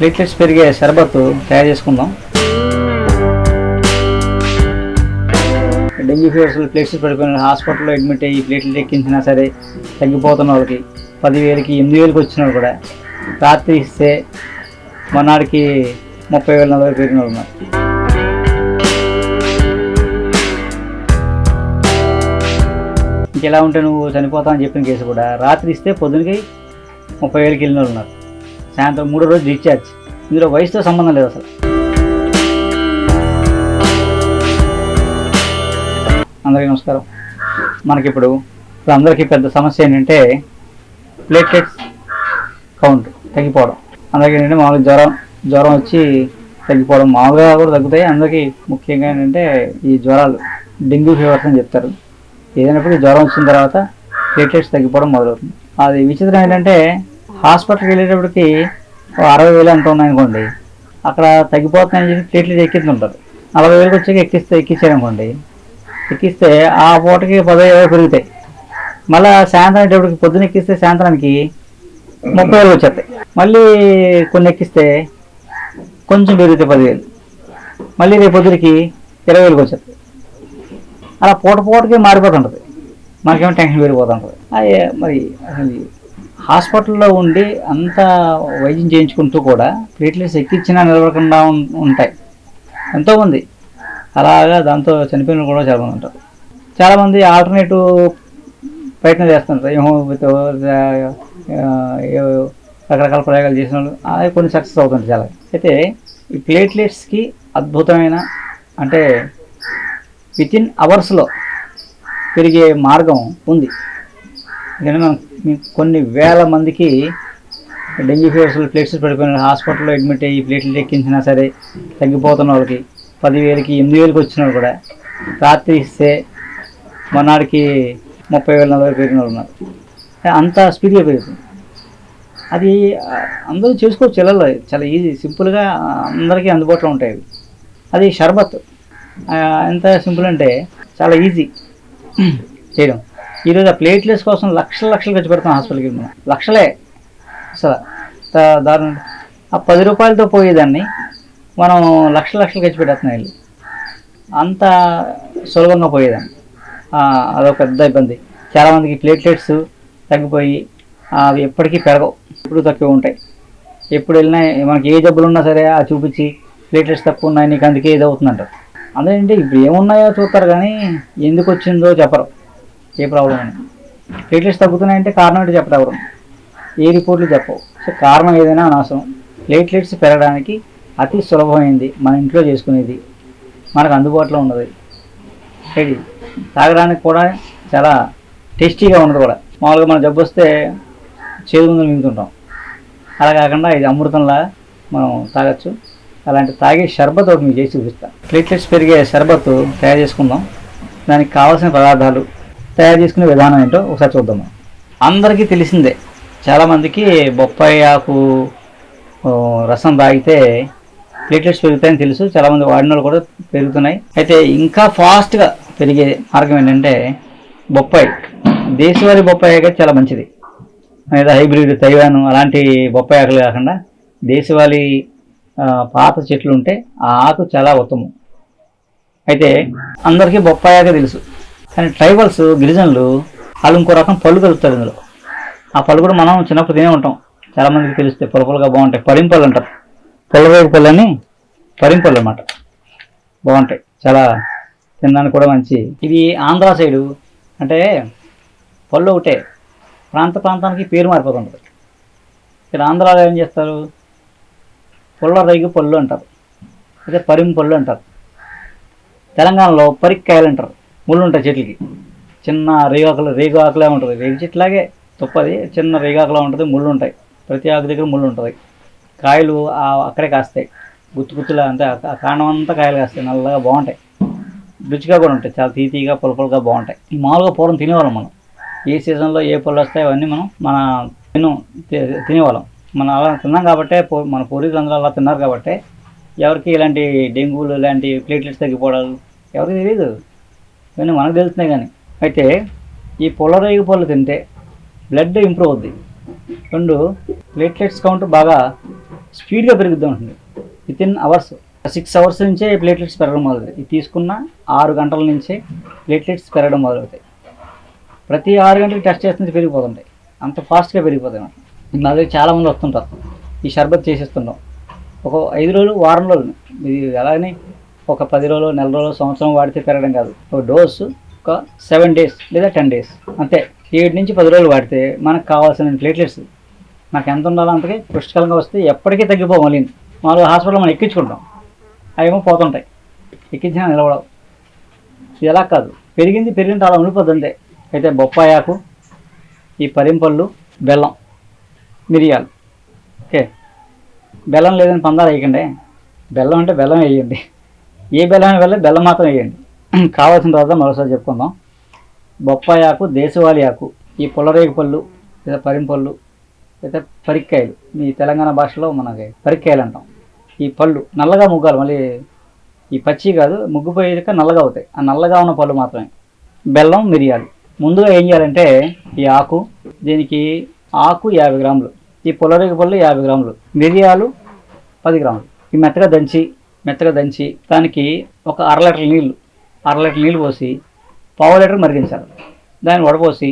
Platelets పెరిగే షర్బత్ తయారు చేసుకుందాం. డెంగ్యూ ఫీవర్స్ ప్లేట్లెట్స్ పడిపోయిన హాస్పిటల్లో అడ్మిట్ అయ్యి ప్లేట్లు ఎక్కించినా సరే తగ్గిపోతున్న వాళ్ళకి పదివేలకి ఎనిమిది వేలకి వచ్చిన వాళ్ళు కూడా రాత్రి ఇస్తే మొన్నటికి ముప్పై వేల నలభై పెరిగిన వాళ్ళు ఉన్నారు. ఇంకెలా ఉంటే నువ్వు చనిపోతావు అని చెప్పిన కేసు కూడా రాత్రి ఇస్తే పొద్దునకి ముప్పై వేలకి వెళ్ళిన వాళ్ళు ఉన్నారు. సాయంత్రం మూడో రోజు డిశ్చార్జ్ ఇందులో వయసుతో సంబంధం లేదు అసలు. అందరికీ నమస్కారం. మనకిప్పుడు ఇప్పుడు అందరికీ పెద్ద సమస్య ఏంటంటే ప్లేట్లెట్స్ కౌంట్ తగ్గిపోవడం. అందరికీ ఏంటంటే మామూలుగా జ్వరం జ్వరం వచ్చి తగ్గిపోవడం మామూలుగా కూడా తగ్గుతాయి. అందరికీ ముఖ్యంగా ఏంటంటే ఈ జ్వరాలు డెంగ్యూ ఫీవర్స్ అని చెప్తారు. ఏదైనప్పుడు జ్వరం వచ్చిన తర్వాత ప్లేట్లెట్స్ తగ్గిపోవడం మొదలవుతుంది. అది విచిత్రం ఏంటంటే హాస్పిటల్కి వెళ్ళేటప్పటికి అరవై వేలు అంటున్నాయనుకోండి అక్కడ తగ్గిపోతున్నాయని చెప్పి ప్లేట్లెట్ ఎక్కిస్తుంటారు. నలభై వేలకు వచ్చాక ఎక్కిస్తే ఎక్కించారనుకోండి ఎక్కిస్తే ఆ పూటకి పదహైదు వేలు పెరుగుతాయి. మళ్ళీ సాయంత్రం అయ్యేటప్పటికి పొద్దున ఎక్కిస్తే సాయంత్రానికి ముప్పై వేలు వచ్చేస్తాయి. మళ్ళీ కొన్ని ఎక్కిస్తే కొంచెం పెరుగుతాయి పదివేలు. మళ్ళీ రేపు పొద్దునకి ఇరవై వేలకు వచ్చేస్తాయి. అలా పూట పూటకి మారిపోతుంటుంది. మనకేమో టెన్షన్ పెరిగిపోతుంటుంది. అయ్యే మరి అసలు హాస్పిటల్లో ఉండి అంత వైద్యం చేయించుకుంటూ కూడా ప్లేట్లెట్స్ ఎక్కించినా నిలబడకుండా ఉంటాయి. ఎంతోమంది అలాగా దాంతో చనిపోయిన కూడా చాలామంది ఉంటారు. చాలామంది ఆల్టర్నేటివ్ ప్రయత్నం చేస్తుంటారు. ఏమో రకరకాల ప్రయోగాలు చేసిన వాళ్ళు. అవి కొన్ని సక్సెస్ అవుతుంటాయి చాలా. అయితే ఈ ప్లేట్లెట్స్కి అద్భుతమైన అంటే విత్ ఇన్ అవర్స్లో పెరిగే మార్గం ఉంది. ఎందుకంటే మనం కొన్ని వేల మందికి డెంగ్యూ ఫీవర్స్లో ప్లేట్స్ పడిపోయిన హాస్పిటల్లో అడ్మిట్ అయ్యి ప్లేట్లు ఎక్కించినా సరే తగ్గిపోతున్న వాళ్ళకి పదివేలకి ఎనిమిది వేలకి వచ్చిన వాళ్ళు కూడా రాత్రి ఇస్తే మొన్నటికి ముప్పై వేల నలభై పెరిగిన వాళ్ళు ఉన్నారు. అంత స్పీడ్గా పెరుగుతుంది అది అందరూ చేసుకోవచ్చు ఇళ్ళల్లో చాలా ఈజీ సింపుల్గా అందరికీ అందుబాటులో ఉంటాయి అవి. అది షర్బత్. ఎంత సింపుల్ అంటే చాలా ఈజీ. చేయడం. ఈరోజు ఆ ప్లేట్లెస్ కోసం లక్షల లక్షలు ఖర్చు పెడతాం హాస్పిటల్కి మనం. లక్షలే. అసలు దారుణం. ఆ పది రూపాయలతో పోయేదాన్ని మనం లక్షల లక్షలు ఖర్చు పెట్టేస్తున్నాం వెళ్ళి. అంత సులభంగా పోయేదాన్ని. అదొక పెద్ద ఇబ్బంది. చాలామందికి ప్లేట్లెట్స్ తగ్గిపోయి అవి ఎప్పటికీ పెరగవు. ఎప్పుడు తక్కువ ఉంటాయి. ఎప్పుడు వెళ్ళినా మనకి ఏ జబ్బులు ఉన్నా సరే ఆ చూపించి ప్లేట్లెట్స్ తక్కువ ఉన్నాయి నీకు అందుకే ఇది అవుతుందంటారు అదేంటి ఇప్పుడు ఏమున్నాయో చూస్తారు కానీ ఎందుకు వచ్చిందో చెప్పరు. ఏ ప్రాబ్లం అని ప్లేట్లెట్స్ తగ్గుతున్నాయంటే కారణం ఏంటి చెప్పరు ఏ రిపోర్ట్లు చెప్పవు. సో కారణం ఏదైనా అనవసరం. ప్లేట్లెట్స్ పెరగడానికి అతి సులభమైంది మన ఇంట్లో చేసుకునేది. మనకు అందుబాటులో ఉన్నది. రెడీ తాగడానికి కూడా చాలా టేస్టీగా ఉన్నది కూడా. మామూలుగా మన జబ్బు వస్తే చేదు ముందు మింగుతుంటాం. అలా కాకుండా ఇది అమృతంలా మనం తాగొచ్చు. అలాంటి తాగే షర్బత్ ఒకటి మీకు చేసి చూపిస్తాను ప్లేట్లెట్స్ పెరిగే షర్బత్ తయారు చేసుకుందాం. దానికి కావాల్సిన పదార్థాలు తయారు చేసుకునే విధానం ఏంటో ఒకసారి చూద్దాము అందరికీ తెలిసిందే. చాలామందికి బొప్పాయి ఆకు రసం తాగితే ప్లేట్లెట్స్ పెరుగుతాయని తెలుసు. చాలామంది వాడిన వాళ్ళు కూడా పెరుగుతున్నాయి. అయితే ఇంకా ఫాస్ట్గా పెరిగే మార్గం ఏంటంటే బొప్పాయి. దేశవాళీ బొప్పాయి అయితే చాలా మంచిది. లేదా హైబ్రిడ్ తైవాన్ అలాంటి బొప్పాయి ఆకులు కాకుండా దేశవాళీ పాత చెట్లు ఉంటే ఆ ఆకు చాలా ఉత్తమం. అయితే అందరికీ బొప్పాయి ఆకే తెలుసు. కానీ ట్రైబల్స్ గిరిజనులు వాళ్ళు ఇంకో రకం పళ్ళు కలుపుతారు ఇందులో. ఆ పళ్ళు కూడా మనం చిన్నప్పుడు తినే ఉంటాం. చాలా మందికి తెలుస్తాయి పొల పొలగా బాగుంటాయి పరింపళ్ళు అంటారు. పొలవేగు పళ్ళు అని పరింపళ్ళు అనమాట బాగుంటాయి. చాలా తినడానికి కూడా మంచి. ఇది ఆంధ్ర సైడు అంటే పళ్ళు ఒకటే. ప్రాంత ప్రాంతానికి పేరు మారిపోతుంది ఇక్కడ ఆంధ్రాలో ఏం చేస్తారు? పుల్ల రైగు పళ్ళు అంటారు. అదే పరింపళ్ళు అంటారు. తెలంగాణలో పరిక్కాయలు అంటారు. ముళ్ళు ఉంటాయి చెట్లకి. చిన్న రేగాకులు రేగు ఆకులే ఉంటుంది. రేగు చెట్లాగే తుప్పది చిన్న రేగాకులా ఉంటుంది ముళ్ళు ఉంటాయి ప్రతి ఆకు దగ్గర ముళ్ళు ఉంటుంది కాయలు అక్కడే కాస్తాయి. గుత్తు గుత్తులా అంతా ఆ కాండం అంతా కాయలు కాస్తాయి. నల్లగా బాగుంటాయి. రుచిగా కూడా ఉంటాయి. చాలా తీతీగా పులపులుగా బాగుంటాయి. ఈ మామూలుగా పూర్వం తినేవాళ్ళం మనం. ఏ సీజన్లో ఏ పళ్ళు వస్తాయి అవన్నీ మనం మన తిను తినేవాళ్ళం. మనం అలా తిన్నాం కాబట్టే మన పూర్వీకులందరూ అలా తిన్నారు కాబట్టి ఎవరికి ఇలాంటి డెంగ్యూలు ఇలాంటి ప్లేట్లెట్స్ తగ్గిపోవడాలు ఎవరికి తెలియదు ఇవన్నీ మనకు తెలుస్తున్నాయి కానీ. అయితే ఈ పొలరేగి పళ్ళు తింటే బ్లడ్ ఇంప్రూవ్ అవుద్ది. రెండు ప్లేట్లెట్స్ కౌంట్ బాగా స్పీడ్గా పెరుగుతూ ఉంటుంది within hours six hours నుంచే ప్లేట్లెట్స్ పెరగడం మొదలవుతాయి. ఇది తీసుకున్న ఆరు గంటల నుంచే ప్లేట్లెట్స్ పెరగడం మొదలవుతాయి. ప్రతి ఆరు గంటలకు టెస్ట్ చేస్తుంటే పెరిగిపోతుంటాయి. అంత ఫాస్ట్గా పెరిగిపోతాయి అన్నమాట. నా దగ్గర చాలామంది వస్తుంటారు. ఈ షర్బత్ చేసేస్తుంటాం. ఒక ఐదు రోజులు వారం రోజులు. ఇది అలాగని ఒక పది రోజులు నెల రోజులు సంవత్సరం వాడితే పెరగడం కాదు. ఒక డోసు ఒక సెవెన్ డేస్ లేదా టెన్ డేస్. అంతే. ఏడు నుంచి పది రోజులు వాడితే మనకు కావాల్సిన ప్లేట్లెట్స్ మనకు ఎంత ఉండాలో అంతకే పుష్కలంగా వస్తే ఎప్పటికీ తగ్గిపోవు మళ్ళీ. మాలో హాస్పిటల్ మనం ఎక్కించుకుంటాం. అవేమో పోతుంటాయి. ఎక్కించినా నిలవడవు ఇది ఎలా కాదు. పెరిగింది పెరిగిన అలా ఉండిపోద్ది అంతే. అయితే బొప్పాయి ఆకు ఈ పరింపళ్ళు బెల్లం మిరియాలు ఓకే. బెల్లం లేదని పందాలు వేయకండి. బెల్లం అంటే బెల్లం వేయండి. ఏ బెల్లం వెళ్ళి బెల్లం మాత్రం వేయండి. కావాల్సిన తర్వాత మరోసారి చెప్పుకుందాం. బొప్పాయి ఆకు దేశవాళీ ఆకు ఈ పుల్లరేగు పళ్ళు లేదా పరింపళ్ళు లేదా పరిక్కాయలు. మీ తెలంగాణ భాషలో మనకి పరిక్కాయలు అంటాం. ఈ పళ్ళు నల్లగా ముగ్గాలి మళ్ళీ ఈ పచ్చి కాదు ముగ్గుపోయాక నల్లగా అవుతాయి. ఆ నల్లగా ఉన్న పళ్ళు మాత్రమే. బెల్లం మిరియాలు. ముందుగా ఏం చేయాలంటే ఈ ఆకు దీనికి ఆకు యాభై గ్రాములు. ఈ పుల్లరేగు పళ్ళు యాభై గ్రాములు. మిరియాలు పది గ్రాములు. ఈ మెత్తగా దంచి మెత్తగా దంచి దానికి ఒక అర లీటర్ నీళ్ళు అర లీటర్ నీళ్ళు పోసి పావు లీటర్ మరిగించాలి. దాన్ని వడపోసి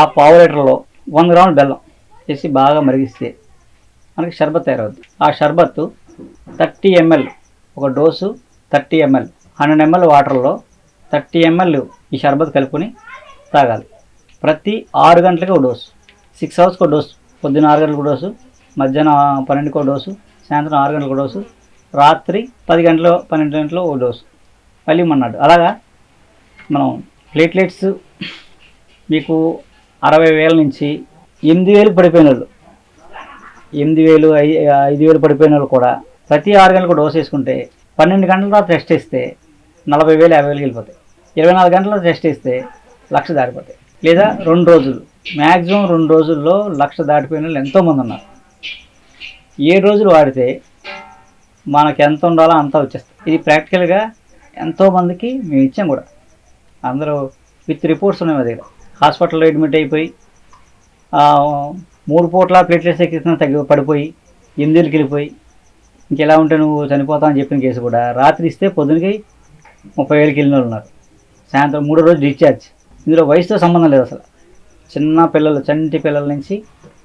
ఆ పావు లీటర్లో వంద గ్రాముల బెల్లం వేసి బాగా మరిగిస్తే మనకి షర్బత్ తయారవుతుంది ఆ షర్బత్తు థర్టీ ఎంఎల్ ఒక dose thirty ml hundred ml వాటర్లో థర్టీ ఎంఎల్ ఈ షర్బత్ కలుపుకొని తాగాలి. ప్రతి ఆరు గంటలకి ఒక డోసు సిక్స్ అవర్స్కి ఒక డోసు పొద్దున్న ఆరు గంటలకు డోసు మధ్యాహ్నం పన్నెండుకో డోసు సాయంత్రం ఆరు గంటలకు డోసు రాత్రి పది గంటలు పన్నెండు గంటలు ఓ డోసు. మళ్ళీ మన్నాడు అలాగా మనం ప్లేట్లెట్స్ మీకు అరవై వేల నుంచి ఎనిమిది వేలు పడిపోయిన వాళ్ళు. ఎనిమిది వేలు ఐ- ఐదు వేలు పడిపోయిన వాళ్ళు కూడా ప్రతి ఆరు గంటలకు డోస్ వేసుకుంటే పన్నెండు గంటల తర్వాత టెస్ట్ ఇస్తే నలభై వేలు యాభై వేలు వెళ్ళిపోతాయి. ఇరవై నాలుగు గంటల టెస్ట్ ఇస్తే లక్ష దాటిపోతాయి. లేదా రెండు రోజులు. మ్యాక్సిమం రెండు రోజుల్లో లక్ష దాటిపోయిన వాళ్ళు ఎంతోమంది ఉన్నారు. ఏ రోజులు వాడితే మనకు ఎంత ఉండాలో అంత వచ్చేస్తుంది. ఇది ప్రాక్టికల్గా ఎంతోమందికి మేము ఇచ్చాం కూడా. అందరూ విత్ రిపోర్ట్స్ ఉన్నాయి మా దగ్గర. హాస్పిటల్లో అడ్మిట్ అయిపోయి మూడు పూట్ల ప్లేట్లెట్స్ ఎక్కిస్తున్న తగ్గి పడిపోయి ఎనిమిదికి వెళ్ళిపోయి ఇంకెలా ఉంటే నువ్వు చనిపోతావు అని చెప్పిన కేసు కూడా రాత్రి ఇస్తే పొద్దునకి ముప్పై వేలకి వెళ్ళిన వాళ్ళు ఉన్నారు. సాయంత్రం మూడో రోజు డిశ్చార్జ్ ఇందులో వయసుతో సంబంధం లేదు అసలు. చిన్న పిల్లలు చంటి పిల్లల నుంచి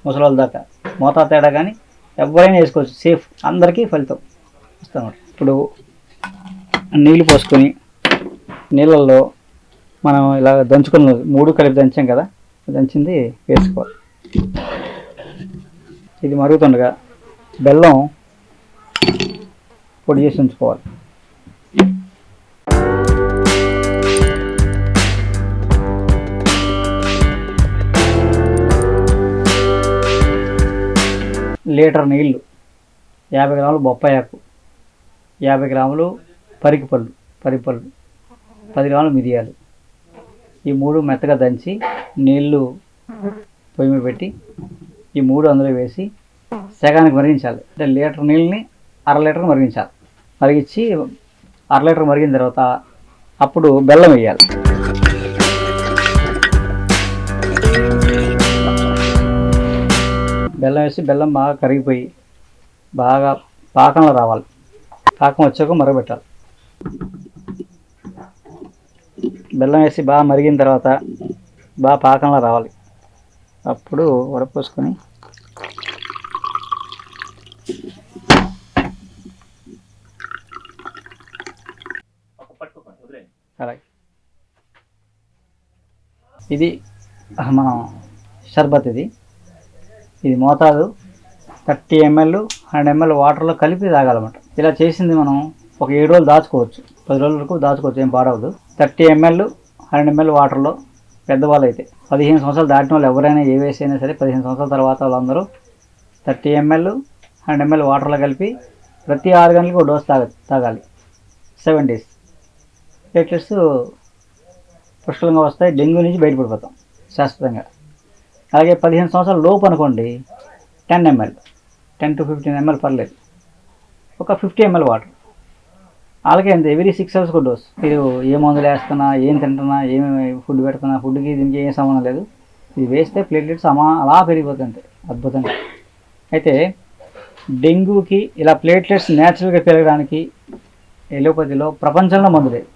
ముసలోళ్ళ దాకా. మోతా తేడా కానీ ఎవరైనా వేసుకోవచ్చు. సేఫ్ అందరికీ ఫలితం. ఇప్పుడు నీళ్ళు పోసుకొని నీళ్ళల్లో మనం ఇలా దంచుకున్న మూడు కలిపి దంచాం కదా దంచింది వేసుకోవాలి. ఇది మరుగుతుండగా బెల్లం పొడి చేసి ఉంచుకోవాలి. లీటర్ నీళ్ళు యాభై గ్రాములు బొప్పాయి ఆకు. యాభై గ్రాములు పరికి పళ్ళు పరిపళ్ళు పది గ్రాములు మిరియాలు. ఈ మూడు మెత్తగా దంచి నీళ్ళు పొయ్యి మీద పెట్టి ఈ మూడు అందులో వేసి సగానికి మరిగించాలి. అంటే లీటర్ నీళ్ళని అర లీటర్ మరిగించాలి. మరిగించి అర లీటర్ మరిగిన తర్వాత అప్పుడు బెల్లం వేయాలి. బెల్లం వేసి బెల్లం బాగా కరిగిపోయి బాగా పాకంలో రావాలి. పాకం వచ్చాక మరగబెట్టాలి. బెల్లం వేసి బాగా మరిగిన తర్వాత బాగా పాకంలో రావాలి. అప్పుడు వడపోసుకొని అలాగే. ఇది మనం షర్బత్ ఇది. ఇది మోతాదు. థర్టీ ఎంఎల్ హండ్రెడ్ ఎంఎల్ వాటర్లో కలిపి తాగాలన్నమాట. ఇలా చేసింది మనం ఒక ఏడు రోజులు దాచుకోవచ్చు. పది రోజుల వరకు దాచుకోవచ్చు ఏం పాడవద్దు థర్టీ ఎంఎల్ హండ్రెడ్ ఎంఎల్ వాటర్లో పెద్దవాళ్ళు అయితే పదిహేను సంవత్సరాలు దాటిన వాళ్ళు ఎవరైనా ఏ వయసు అయినా సరే పదిహేను సంవత్సరాల తర్వాత వాళ్ళందరూ థర్టీ ఎంఎల్ హండ్రెడ్ ఎంఎల్ వాటర్లో కలిపి ప్రతి ఆరు గంటలకు ఒక డోస్ తాగ తాగాలి. Seven days. ప్లేట్లెట్స్ పుష్కలంగా వస్తాయి డెంగ్యూ నుంచి బయటపడిపోతాం శాశ్వతంగా. అలాగే పదిహేను సంవత్సరాల లోపు అనుకోండి ten ML. Ten to fifteen ML పర్లేదు ఒక ఫిఫ్టీ ఎంఎల్ వాటర్. అలాగే అంతే ఎవ్రీ సిక్స్ అవర్స్ ఒక డోస్ మీరు ఏ మందులు వేస్తున్నా ఏం తింటున్నా ఏమేమి ఫుడ్ పెడుతున్నా ఫుడ్కి దీనికి ఏం సంబంధం లేదు. ఇది వేస్తే ప్లేట్లెట్స్ అమా అలా పెరిగిపోతుంది అద్భుతంగా. అయితే డెంగ్యూకి ఇలా ప్లేట్లెట్స్ న్యాచురల్గా పెరగడానికి ఎలోపతిలో ప్రపంచంలో మందు లేదు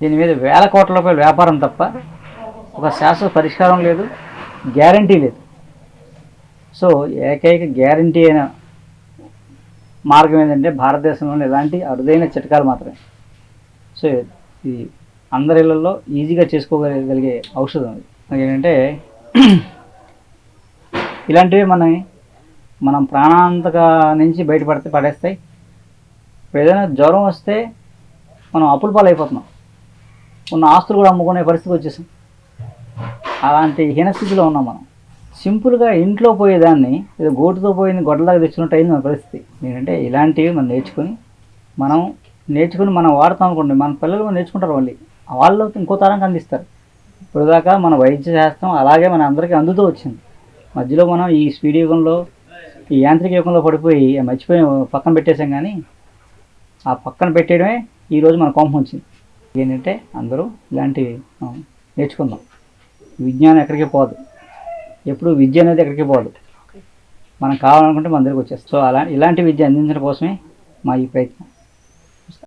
దీని మీద వేల కోట్ల రూపాయల వ్యాపారం తప్ప ఒక శాశ్వత పరిష్కారం లేదు. గ్యారంటీ లేదు. సో ఏకైక గ్యారంటీ అయిన మార్గం ఏంటంటే భారతదేశంలో ఇలాంటి అరుదైన చిట్కాలు మాత్రమే. సో ఇది అందరి ఇళ్ళల్లో ఈజీగా చేసుకోగలిగే ఔషధం అది. ఏంటంటే ఇలాంటివి మన మనం ప్రాణాంతక నుంచి బయటపడితే పడేస్తాయి. ఇప్పుడు ఏదైనా జ్వరం వస్తే మనం అప్పుల పాలైపోతున్నాం. ఉన్న ఆస్తులు కూడా అమ్ముకునే పరిస్థితి వచ్చేసాం అలాంటి హీనస్థితిలో ఉన్నాం మనం. సింపుల్గా ఇంట్లో పోయేదాన్ని ఏదో గోటుతో పోయింది గొడ్డలాగా తెచ్చినట్టు అయింది మన పరిస్థితి. ఏంటంటే ఇలాంటివి మనం నేర్చుకొని మనం నేర్చుకుని మనం వాడతాం అనుకోండి మన పిల్లలు నేర్చుకుంటారు మళ్ళీ. వాళ్ళు ఇంకో తరంకి అందిస్తారు. ఇప్పుడు దాకా మన వైద్య శాస్త్రం అలాగే మన అందరికీ అందుతూ వచ్చింది. మధ్యలో మనం ఈ స్పీడ్ యుగంలో ఈ యాంత్రిక యుగంలో పడిపోయి మర్చిపోయి పక్కన పెట్టేసాం కానీ ఆ పక్కన పెట్టేయడమే ఈరోజు మన కోపం వచ్చింది. ఏంటంటే అందరూ ఇలాంటివి నేర్చుకుందాం. విజ్ఞానం ఎక్కడికి పోదు. ఎప్పుడు విద్య అనేది ఎక్కడికి పోదు. మనం కావాలనుకుంటే మన దగ్గరికి వచ్చేస్తాం సో అలా ఇలాంటి విద్య అందించడం కోసమే మా ఈ ప్రయత్నం.